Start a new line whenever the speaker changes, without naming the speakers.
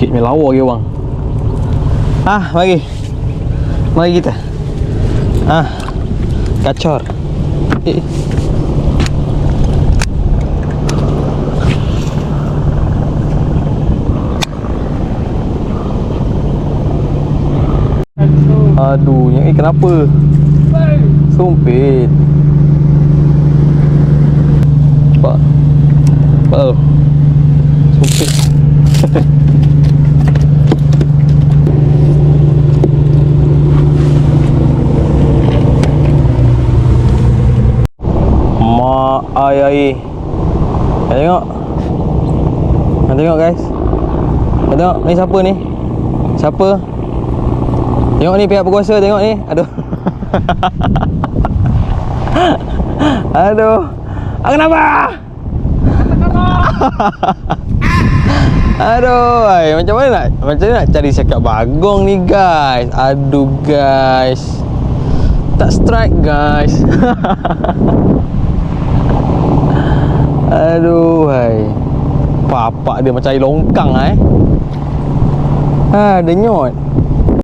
Sikit ni lawa ke bang Ah, mari Mari kita Ah Kacor Eh Aduh, yang ni kenapa? Sumpit. Cepat. Cepat tau. Sumpit. Mak ai ai. Kau tengok. Kau tengok guys. Kau tengok ni siapa ni? Siapa? Tengok ni pihak berkuasa tengok ni. Aduh. Aduh. Ah, kenapa? Aduh, ay, macam mana nak macam mana nak cari cakap bagong ni guys. Aduh guys. Tak strike guys. Aduh, Bapak dia macam ilongkang eh. Ha, denyut.